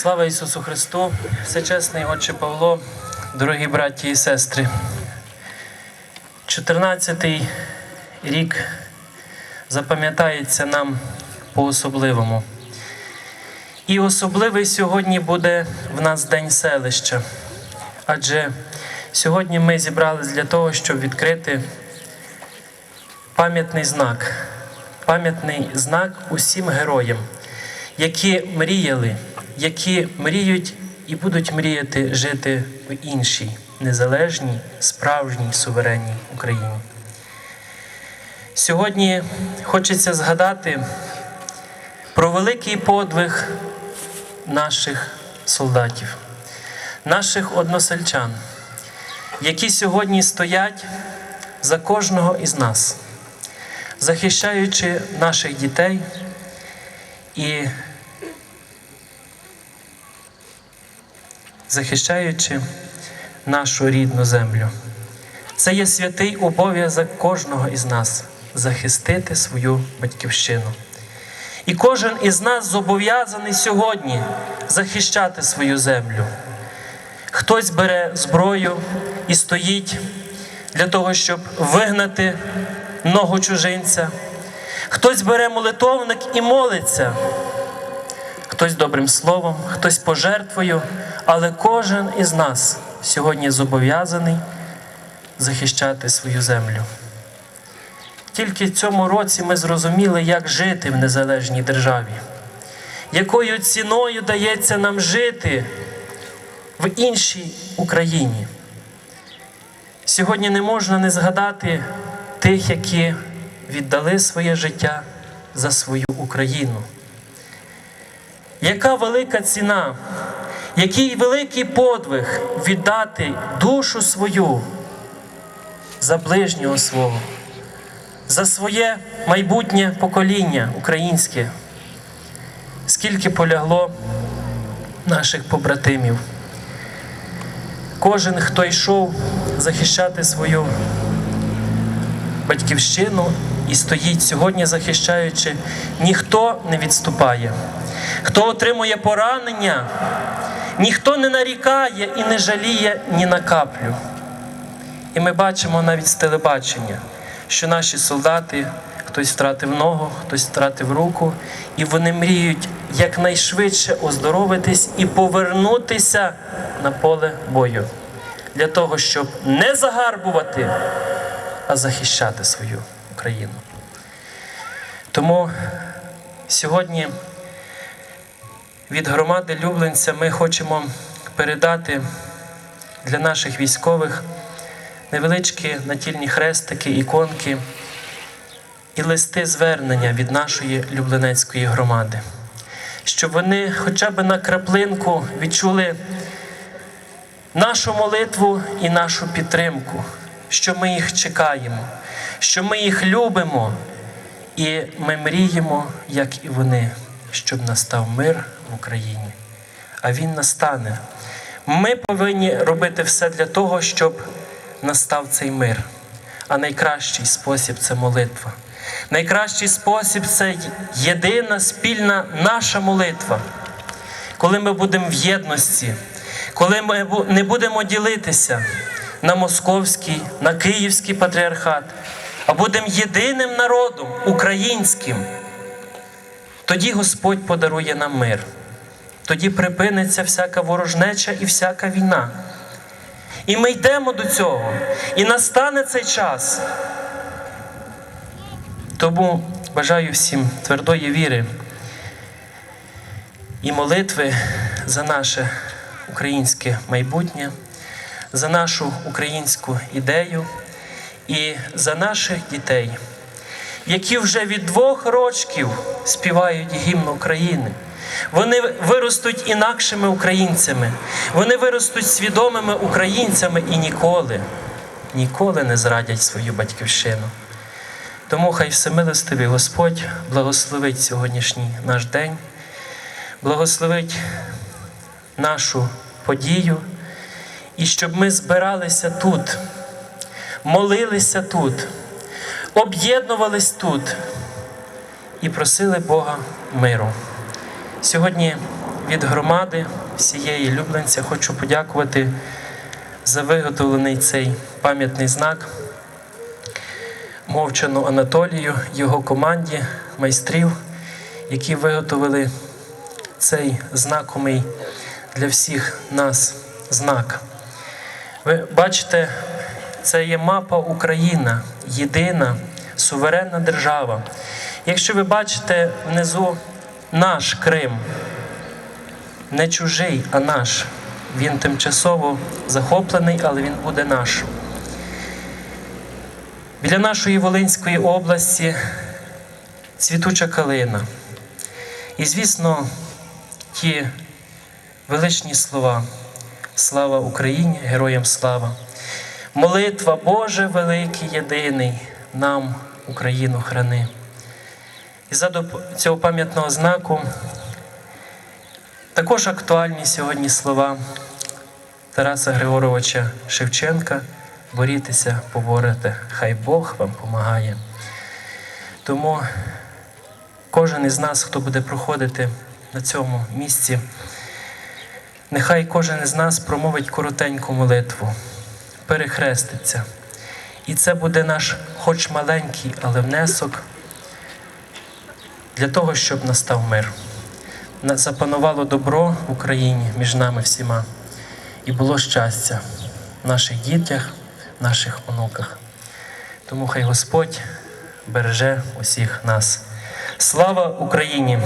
Слава Ісусу Христу, всечесний Отче Павло, дорогі браті і сестри. 14-й рік запам'ятається нам по-особливому. І особливий сьогодні буде в нас День селища. Адже сьогодні ми зібрались для того, щоб відкрити пам'ятний знак, пам'ятний знак усім героям, які мріяли, які мріють і будуть мріяти жити в іншій, незалежній, справжній суверенній Україні. Сьогодні хочеться згадати про великий подвиг наших солдатів, наших односельчан, які сьогодні стоять за кожного із нас, захищаючи наших дітей і захищаючи нашу рідну землю. Це є святий обов'язок кожного із нас захистити свою батьківщину. І кожен із нас зобов'язаний сьогодні захищати свою землю. Хтось бере зброю і стоїть для того, щоб вигнати ногу чужинця. Хтось бере молитовник і молиться, хтось добрим словом, хтось пожертвою, але кожен із нас сьогодні зобов'язаний захищати свою землю. Тільки в цьому році ми зрозуміли, як жити в незалежній державі, якою ціною дається нам жити в іншій Україні. Сьогодні не можна не згадати тих, які віддали своє життя за свою Україну. Яка велика ціна, який великий подвиг віддати душу свою за ближнього свого, за своє майбутнє покоління українське, скільки полягло наших побратимів. Кожен, хто йшов захищати свою батьківщину і стоїть сьогодні, захищаючи, ніхто не відступає. Хто отримує поранення, ніхто не нарікає і не жаліє ні на каплю. І ми бачимо навіть з телебачення, що наші солдати, хтось втратив ногу, хтось втратив руку, і вони мріють якнайшвидше оздоровитись і повернутися на поле бою для того, щоб не загарбувати, а захищати свою Україну. Тому сьогодні від громади Люблинця ми хочемо передати для наших військових невеличкі натільні хрестики, іконки і листи звернення від нашої Люблинецької громади, щоб вони хоча б на краплинку відчули нашу молитву і нашу підтримку, що ми їх чекаємо, що ми їх любимо, і ми мріємо, як і вони, щоб настав мир в Україні. А він настане. Ми повинні робити все для того, щоб настав цей мир. А найкращий спосіб це молитва. Найкращий спосіб це єдина спільна наша молитва. Коли ми будемо в єдності, коли ми не будемо ділитися на московський, на київський патріархат, а будемо єдиним народом, українським, тоді Господь подарує нам мир. Тоді припиниться всяка ворожнеча і всяка війна. І ми йдемо до цього. І настане цей час. Тому бажаю всім твердої віри і молитви за наше українське майбутнє, за нашу українську ідею і за наших дітей, які вже від двох рочків співають гімн України. Вони виростуть інакшими українцями, вони виростуть свідомими українцями і ніколи, ніколи не зрадять свою батьківщину. Тому хай всемилостивий Господь благословить сьогоднішній наш день, благословить нашу подію, і щоб ми збиралися тут, молилися тут, об'єднувались тут і просили Бога миру. Сьогодні від громади всієї Люблинця хочу подякувати за виготовлений цей пам'ятний знак Мовчану Анатолію, його команді майстрів, які виготовили цей знаковий для всіх нас знак. Ви бачите, це є мапа Україна, єдина суверенна держава. Якщо ви бачите внизу наш Крим, не чужий, а наш. Він тимчасово захоплений, але він буде наш. Біля нашої Волинської області цвітуча калина. І, звісно, ті величні слова. Слава Україні, героям слава! Молитва Боже великий єдиний, нам Україну храни. І заду цього пам'ятного знаку також актуальні сьогодні слова Тараса Григоровича Шевченка борітеся, поборете, хай Бог вам помагає. Тому кожен із нас, хто буде проходити на цьому місці, нехай кожен із нас промовить коротеньку молитву, перехреститься. І це буде наш, хоч маленький, але внесок для того, щоб настав мир. Запанувало добро в Україні між нами всіма. І було щастя в наших дітях, в наших онуках. Тому хай Господь береже усіх нас. Слава Україні!